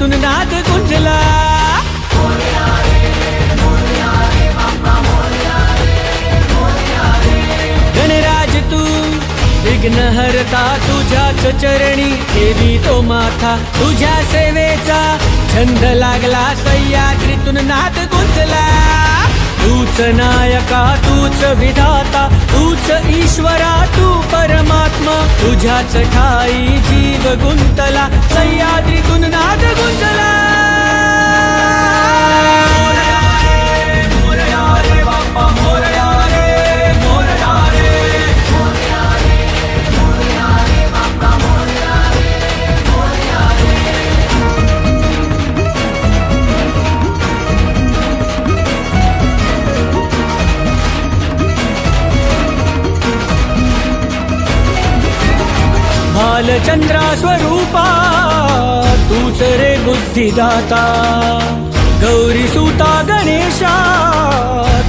सह्याद्रीतून नाद गुंजला. गणराज तू विघ्न हरता तुझ्याच चरणी ठेवी तो माथा? तुझ्या सेवेचा छंद लागला सह्याद्रीतून नाद गुंजला. तूच नायका तूच विधाता तूच ईश्वरा तू परमात्मा. तुझ्याच ठाई जीव गुंतला सह्याद्रीतून नाद गुंतला. रे गौरी सुता गणेशा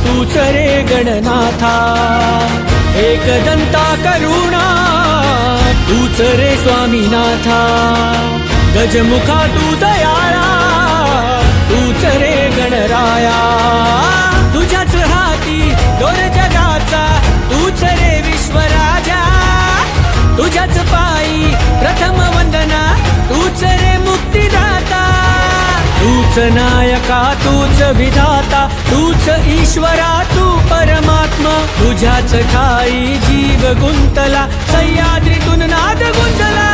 तूच रे गणनाथा एकदंता करुणा तूच रे स्वामीनाथा गजमुखा तू दयाळा तूच रे गणराया तुझ्याच हाती दोर जगाचा तूच रे विश्वराजा तुझ्याच पायी प्रथम तूच नायका तूच विधाता तूच ईश्वरा तू परमात्मा. तुझ्याच ठाई जीव गुंतला सह्याद्रीतून नाद गुंतला.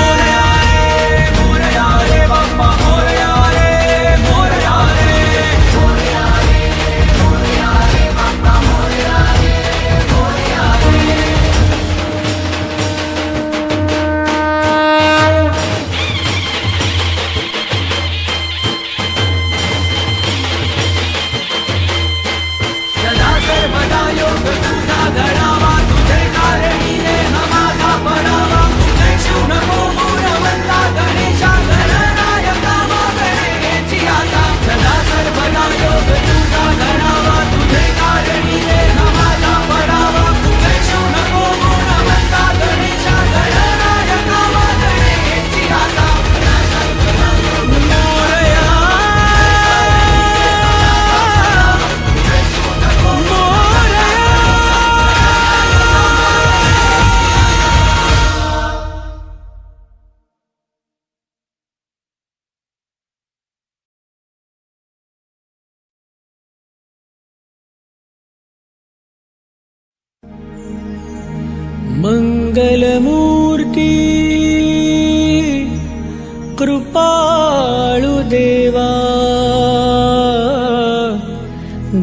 मोरया रे, मोरया रे बाप्पा, मोरया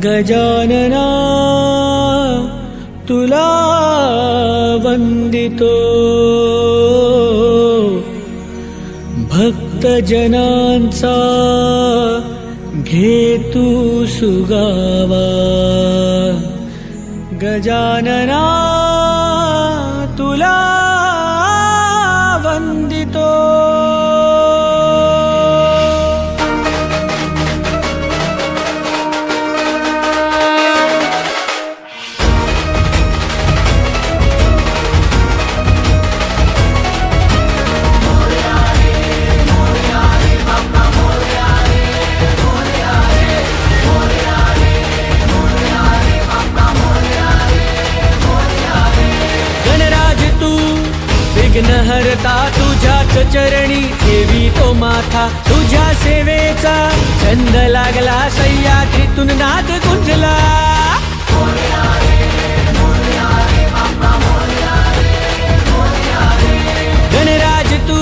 गजानना तुला वन्दितो भक्तजनांचा घेतु सुगावा। गजानना छंद लागला सह्याद्रीतून नाद गुंजला. गणराज तू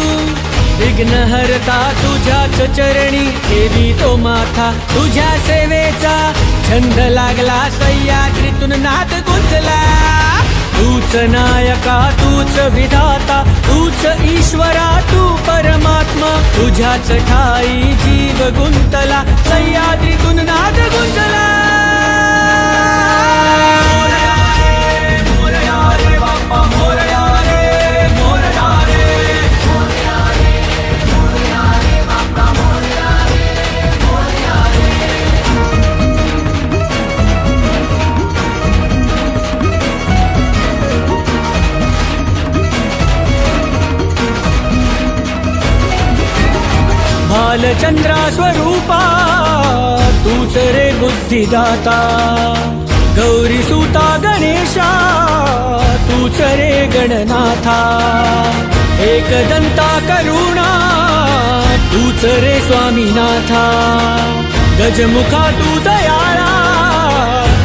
विघ्न हरता तुझ्याच चरणी. केली तो माथा तुझ्या सेवेचा. छंद लागला सह्याद्रीतून नाद गुंजला. तूच नायका तूच विधाता तूच ईश्वरा तू परमात्मा. तुझ्याच ठाई जीव गुंतला सह्याद्रीतून नाद गुंजला बालचंद्रा स्वरूपा तूच रे बुद्धिदाता. गौरी सुता गणेशा तूच रे गणनाथा. एकदंता करुणा तूच रे स्वामीनाथा. गजमुखा तू दयाळा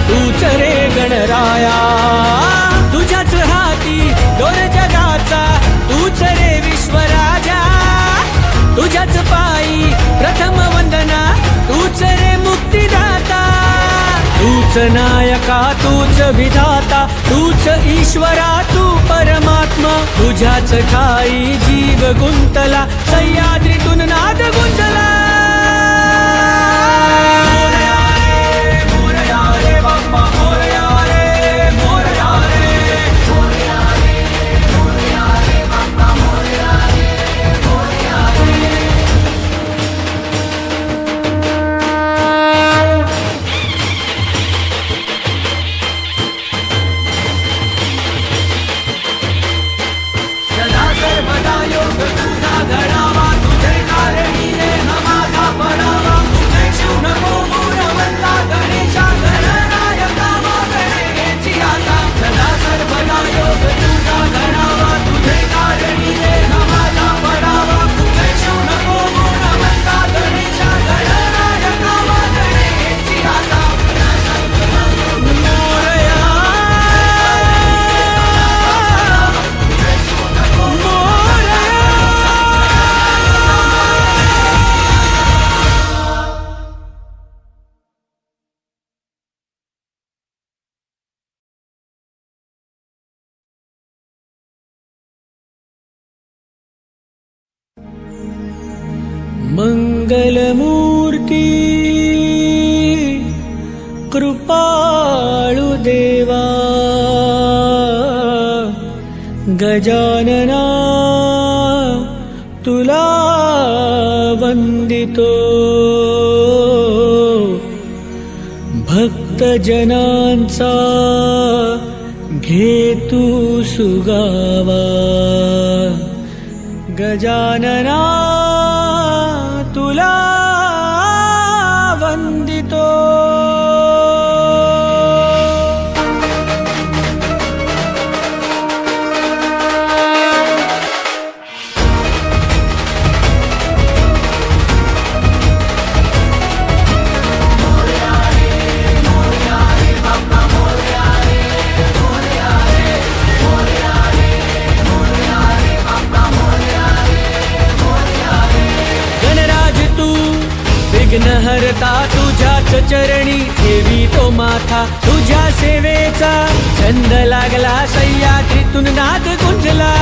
तूच रे गणराया. तुझ्याच हाती दोर जगाचा तूच रे तूच नायका तूच विधाता तूच ईश्वरा तू परमात्मा. तुझ्याच ठाई जीव गुंतला सह्याद्रीतून नाद गुंजला गजानना तुला भक्तजनांचा घेतू सुगावा। गजानना तुला तुझ्याच चरणी ठेवी तो माथा तुझ्या सेवेचा छंद लागला सह्याद्रीतून नाद गुंजला.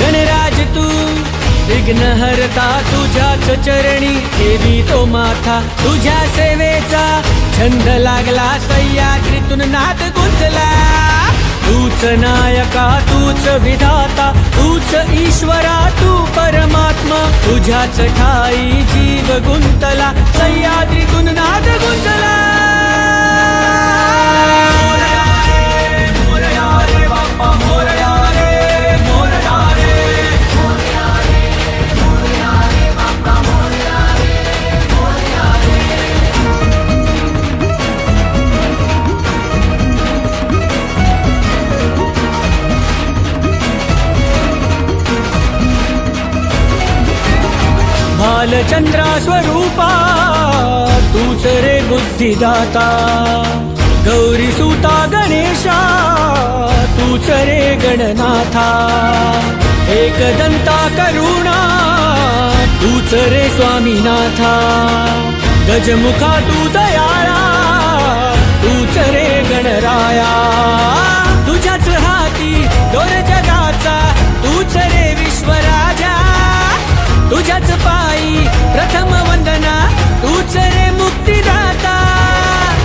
गणराज तू विघ्नहरता तुझ्याच चरणी ठेवी तो माथा तुझ्या सेवेचा छंद लागला सह्याद्रीतून नाद गुंजला. तूच नायका तूच विधाता तूच ईश्वरा तू परमात्मा. तुझ्याच ठाई जीव गुंतला सह्याद्रीतून नाद बालचंद्रा स्वरूपा तूच रे बुद्धिदाता. गौरी सुता गणेशा तूच रे गणनाथा. एकदंता करुणा तूच रे स्वामीनाथा. गजमुखा तू दयाळा तूच रे गणराया. तुझ्याच हाती दोर जगाचा तूच रे विश्वराजा तुझ्याच पायी प्रथम वंदना तूच रे मुक्तीदाता.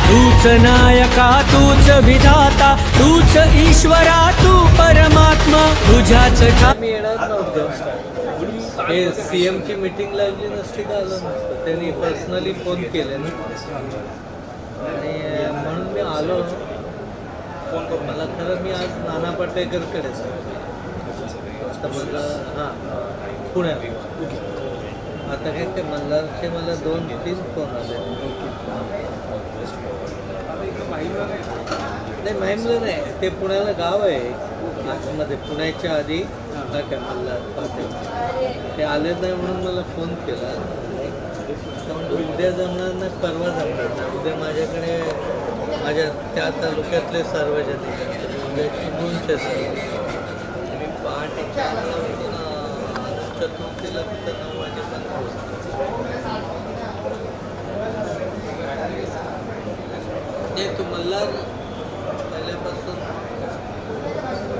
तूच नायका तूच विधाता तूच ईश्वरा तू परमात्मा. तुझ्याच ठा मी येणार नव्हतं. हे सी एमची मीटिंग लागली नसती का आलं नसतं. त्यांनी पर्सनली फोन केले ना. आणि म्हणून मी आलो. फोन करून मला खरं मी आज नाना पाटेकरकडे तर म्हटलं हां. पुण्यात. आता काय ते मल्हारचे मला दोन तीन फोन आले? नाही माहिमला नाही. ते पुण्याला गाव आहे. आतमध्ये पुण्याच्या आधी. काय काय मल्हार. ते. आले नाही म्हणून मला फोन केला. उद्या जमणार नाही परवा जमणार नाही. उद्या माझ्याकडे माझ्या त्या तालुक्यातले सार्वजनिक म्हणजे उद्या सर्व ते तुम्हाला मल्हार पहिल्यापासून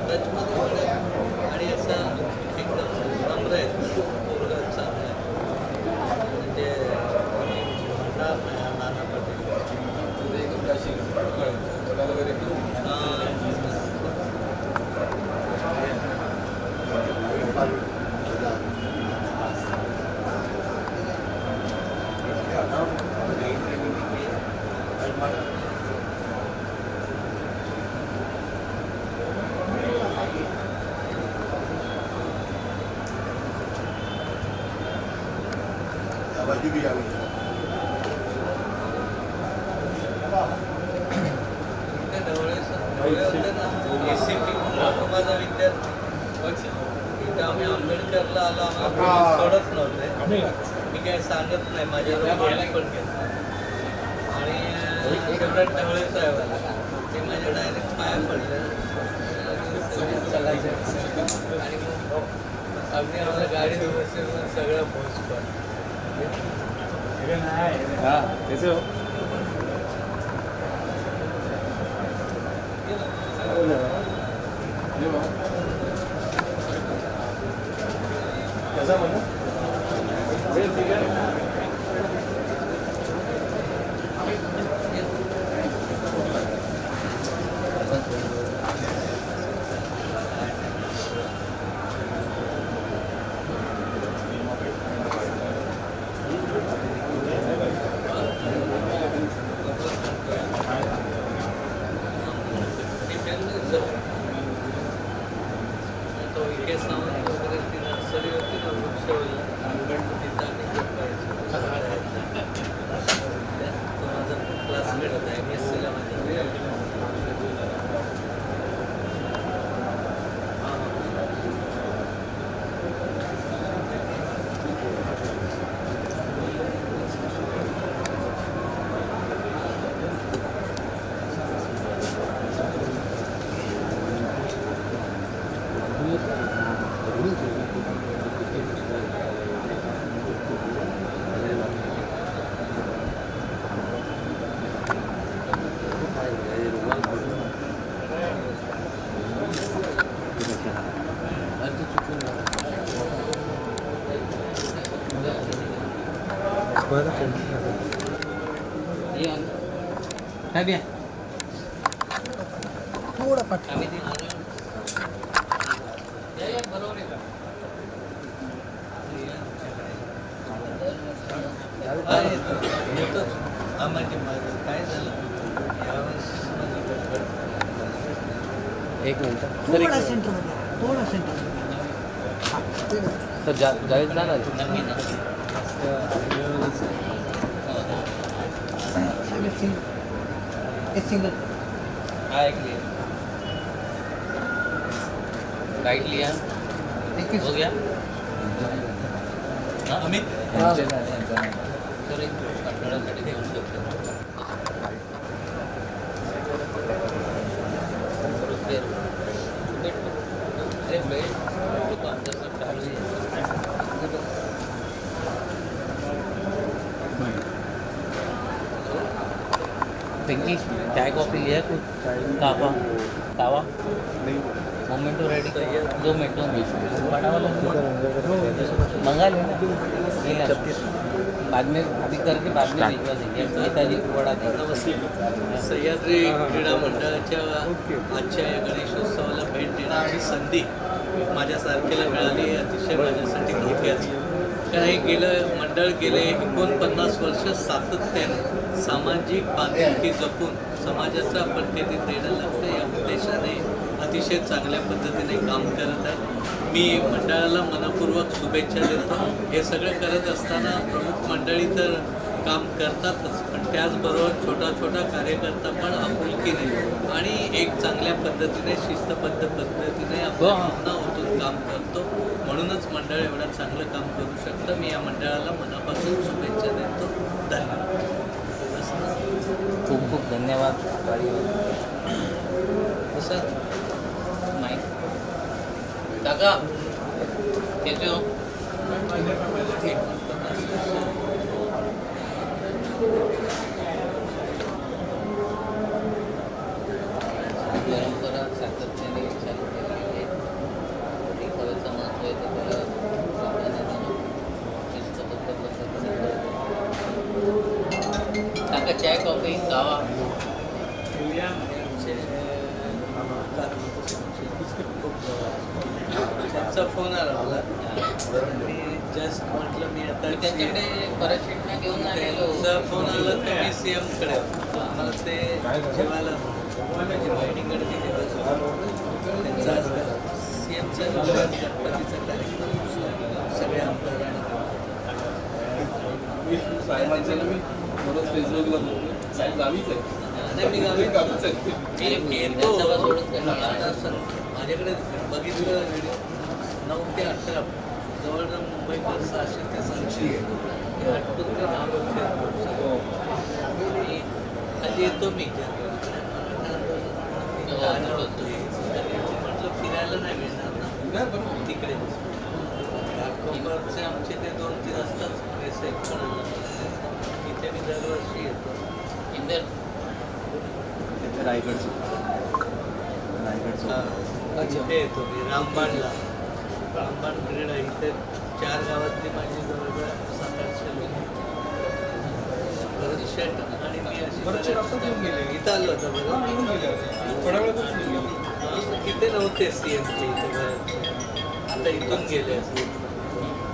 टचमध्ये होता आणि असा एकदम नम्र आहे पोरगा चांगला आहे म्हणजे म्हणणार नाही हा नाना पाटील ते ढवळे सर ढवळे होते ना एसीपी माझा विद्यार्थी इथं आम्ही आंबेडकरला आलो आम्हाला. सोडत नव्हते. मी काय सांगत नाही माझ्या पण घेत आणि शेवटात ते माझ्या डायरेक्ट पाया पडले. चलायचं. आणि मग अगदी आम्हाला गाडी बसून सगळं पोहोच पण तो इके सावंत वगैरे ती नर्सरी होती ना वृक्षवल्ली तिथं आम्ही झोपायचो. तो माझा क्लासमेट होता एम एस सीला माझ्या हां, हां. आम्ही ती या, या, बरोबर आहे का? हा, येतो. येतोच. हा, म्हणजे माझं काय झालं यावर्षी माझी गडबड एक मिनिट. थोडा सेंटरमध्ये थोडा सेंटर तर जा जावेद जाणार आहे. एक हा ऐकली राईट लिया हो गया हा, अमित तर एक आठवड्यासाठी देऊ शकतो रुपये अरे बैठ तो काम जसं चालू आहे पिंकी चाय कॉफी लिया कुछ कावा कावा मोमेंटो रेडी दो मिनटों में. बड़ा वाला मंगा लेना बाद में अभी करके बाद में भिजवा देंगे. तारीख बड़ा देंगे. सह्याद्री क्रीडा मंडळाच्या आजच्या या गणेशोत्सवाला भेट देण्याची संधी माझ्यासारखेला मिळाली आहे. अतिशय माझ्यासाठी धोक्याची कारण हे गेलं मंडळ गेले एकोणपन्नास वर्ष सातत्याने सामाजिक बांधिलकी जपून समाजाचं आपण ते देणं लागतं यामध्ये अतिशय चांगल्या पद्धतीने काम करत आहे. मी मंडळाला मनपूर्वक शुभेच्छा देतो. हे सगळं करत असताना प्रमुख मंडळी तर काम करतातच पण त्याचबरोबर छोटा छोटा कार्यकर्ता पण आपुलकीने आणि एक चांगल्या पद्धतीने शिस्तबद्ध पद्धतीने भावना ओतून काम करतो. म्हणूनच मंडळ एवढं चांगलं काम करू शकतं. मी या मंडळाला मनापासून शुभेच्छा देतो. धन्यवाद. खूप खूप धन्यवाद हो सर. नाही. काका कैसे परंपरा सातत्याने चालू केलेली आहे. एखाद्याचं महत्त्व आहे त्याला प्राधान्य देणं काका चाय कॉफी गावा त्यांचा फोन आला मला मी जस्ट म्हटलं मी आता मी त्यांच्याकडे परत शिटण्या घेऊन आलेलो. फोन आला तर मी सी कडे. होतो. मला ते जेवायला त्यांचा आज सी एमचा गणपतीचा कार्यक्रम सगळे आमदार नाही, मी गावी माझ्याकडे बघितलं व्हिडिओ नऊ ते अठरा जवळजवळ मुंबईकर सहाशे ते सातशे ते फिरतो. आणि खाली येतो मी म्हटलं फिरायला नाही मिळणार ना तिकडे कोकणचे आमचे ते दोन तीन असतात पैसे पण तिथे मी दरवर्षी येतो इंदर हा. इथे येतो मी रामबाणला. रामबाण क्रीडा इथे चार गावातली माझी जवळजवळ सात आठशे लोक भरत शेट आणि मी अशी बऱ्याच- इथं आलो होतो बरं तिथे नव्हते सी एम. आता इथून गेले असते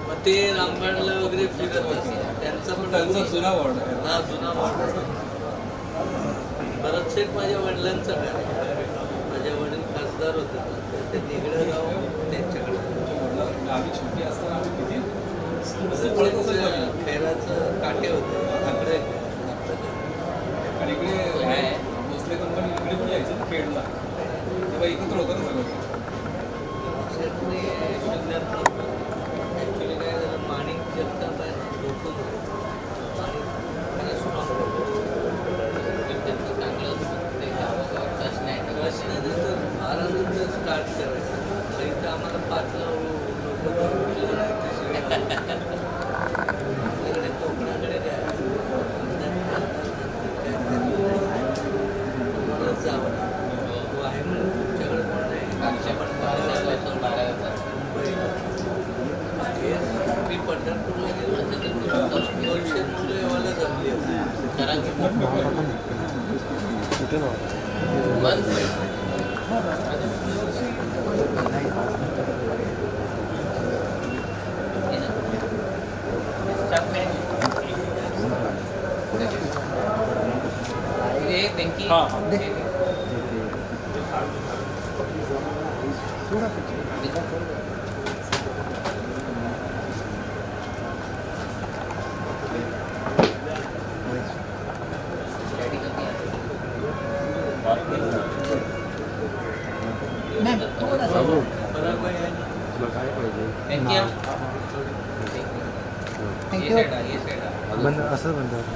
मग ते रामबाणला वगैरे फिरत असतात. त्यांचा पण त्यांचा जुना वॉर्ड हा जुना वाढ भरत शेठ माझ्या वडिलांचा आहे. माझे वडील खासदार होते. ते निगडं गाव त्यांच्याकडे. खैराचं काटे होते. आकडे. आणि इकडे. भोसले कंपनी इकडे पण यायचं पेडला. तेव्हा एकत्र होतं ना सगळं शेठने शून्यात ॲक्च्युली काय झालं माणिक जगताप आहे ना झोपून गेले. माणिक मला strong होते. त्यांचं चांगलं ते गावागावात टच नाही ठेवत. रचनेनंतर बारानंतर स्टार्ट करायचं मग इथं आम्हाला पाचला लोक आपल्याकडे कोकणाकडे काय तुम्हाला जावं तो आहे म्हणून तुमच्याकडे पण नाही आमच्या पण बारा वाजून बारा वाजता. हे मी पंढरपूरला गेलो दोनशे मुलं येवायला जमली होती कारण की बंद ये वेंकी डॅडी कधी आले? मॅम थोडासा पराभय आहे ना वेंकी आ. Thank ये you. साईड आ, ये साईड आ. बंद